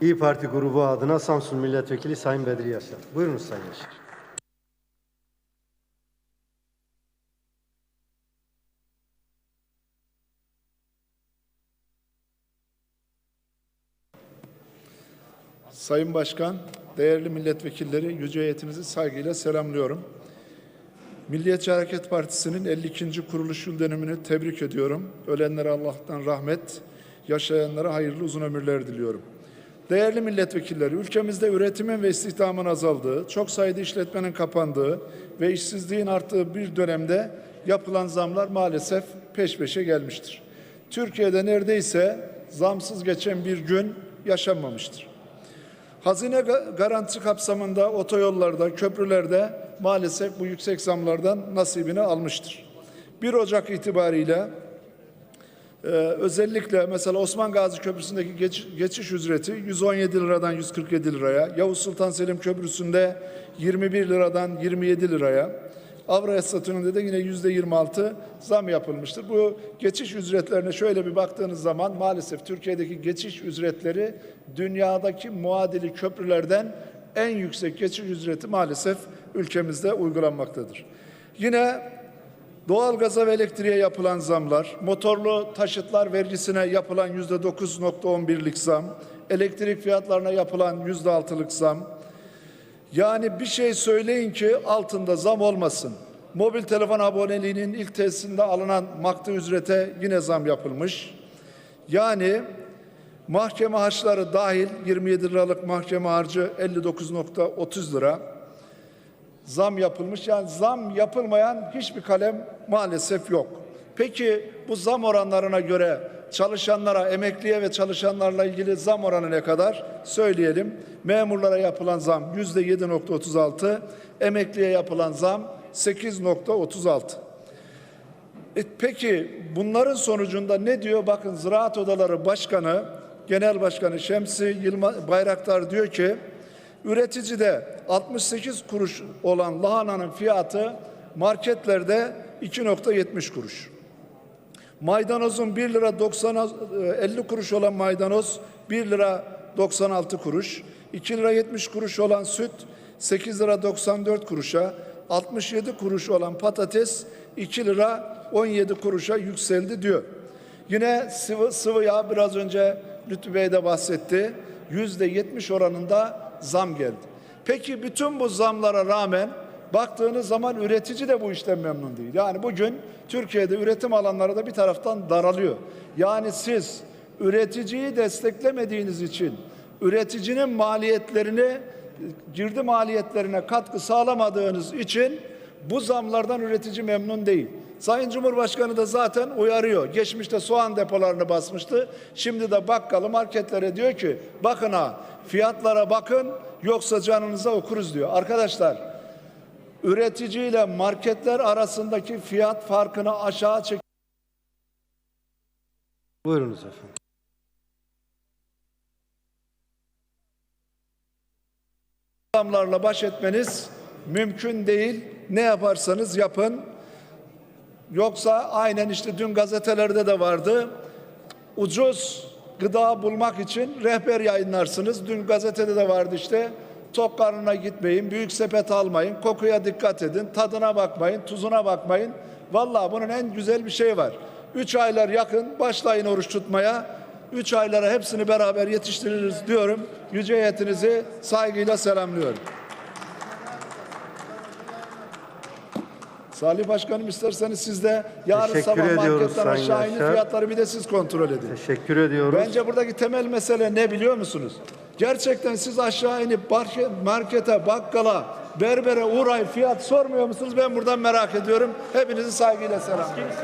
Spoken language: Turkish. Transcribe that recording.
İyi Parti grubu adına Samsun Milletvekili Sayın Bedri Yaşar. Buyurunuz Sayın Yaşar. Sayın Başkan, değerli milletvekilleri, yüce heyetinizi saygıyla selamlıyorum. Milliyetçi Hareket Partisi'nin 52. kuruluş yıl dönümünü tebrik ediyorum. Ölenlere Allah'tan rahmet, yaşayanlara hayırlı uzun ömürler diliyorum. Değerli milletvekilleri, ülkemizde üretimin ve istihdamın azaldığı, çok sayıda işletmenin kapandığı ve işsizliğin arttığı bir dönemde yapılan zamlar maalesef peş peşe gelmiştir. Türkiye'de neredeyse zamsız geçen bir gün yaşanmamıştır. Hazine ga- garantisi kapsamında otoyollarda, köprülerde maalesef bu yüksek zamlardan nasibini almıştır. 1 Ocak itibariyle e, özellikle mesela Osman Gazi Köprüsü'ndeki geç- geçiş ücreti 117 liradan 147 liraya, Yavuz Sultan Selim Köprüsü'nde 21 liradan 27 liraya, Avrasya Satürn'de de yine yüzde 26 zam yapılmıştır. Bu geçiş ücretlerine şöyle bir baktığınız zaman maalesef Türkiye'deki geçiş ücretleri dünyadaki muadili köprülerden en yüksek geçiş ücreti maalesef ülkemizde uygulanmaktadır. Yine Doğalgaza ve elektriğe yapılan zamlar, motorlu taşıtlar vergisine yapılan yüzde 9.11'lik zam, elektrik fiyatlarına yapılan yüzde 6'lık zam, yani bir şey söyleyin ki altında zam olmasın. Mobil telefon aboneliğinin ilk tesisinde alınan maktu ücrete yine zam yapılmış. Yani mahkeme harçları dahil 27 liralık mahkeme harcı 59.30 lira zam yapılmış. Yani zam yapılmayan hiçbir kalem maalesef yok. Peki bu zam oranlarına göre çalışanlara, emekliye ve çalışanlarla ilgili zam oranı ne kadar? Söyleyelim. Memurlara yapılan zam yüzde 7.36, emekliye yapılan zam 8.36. E peki bunların sonucunda ne diyor? Bakın Ziraat Odaları Başkanı, Genel Başkanı Şemsi Yılma Bayraktar diyor ki üreticide 68 kuruş olan lahananın fiyatı marketlerde 2.70 kuruş. Maydanozun 1 lira 90 e, 50 kuruş olan maydanoz 1 lira 96 kuruş. 2 lira 70 kuruş olan süt 8 lira 94 kuruşa, 67 kuruş olan patates 2 lira 17 kuruşa yükseldi diyor. Yine sıvı, sıvı yağ biraz önce Lütfü Bey de bahsetti. Yüzde 70 oranında zam geldi. Peki bütün bu zamlara rağmen baktığınız zaman üretici de bu işten memnun değil. Yani bugün Türkiye'de üretim alanları da bir taraftan daralıyor. Yani siz üreticiyi desteklemediğiniz için üreticinin maliyetlerini girdi maliyetlerine katkı sağlamadığınız için bu zamlardan üretici memnun değil. Sayın Cumhurbaşkanı da zaten uyarıyor. Geçmişte soğan depolarını basmıştı. Şimdi de bakkalı marketlere diyor ki bakın ha fiyatlara bakın yoksa canınıza okuruz diyor. Arkadaşlar üreticiyle marketler arasındaki fiyat farkını aşağı çek Buyurunuz efendim. zamlarla baş etmeniz mümkün değil. Ne yaparsanız yapın. Yoksa aynen işte dün gazetelerde de vardı. Ucuz gıda bulmak için rehber yayınlarsınız. Dün gazetede de vardı işte. Tok karnına gitmeyin, büyük sepet almayın, kokuya dikkat edin, tadına bakmayın, tuzuna bakmayın. Vallahi bunun en güzel bir şey var. Üç aylar yakın başlayın oruç tutmaya. Üç aylara hepsini beraber yetiştiririz diyorum. Yüce heyetinizi saygıyla selamlıyorum. Salih Başkanım isterseniz siz de yarın Teşekkür sabah ediyoruz marketten Sayın aşağı inin Yaşar. fiyatları bir de siz kontrol edin. Teşekkür ediyoruz. Bence buradaki temel mesele ne biliyor musunuz? Gerçekten siz aşağı inip market- markete, bakkala, berbere uğrayıp fiyat sormuyor musunuz? Ben buradan merak ediyorum. Hepinizi saygıyla selamlıyorum.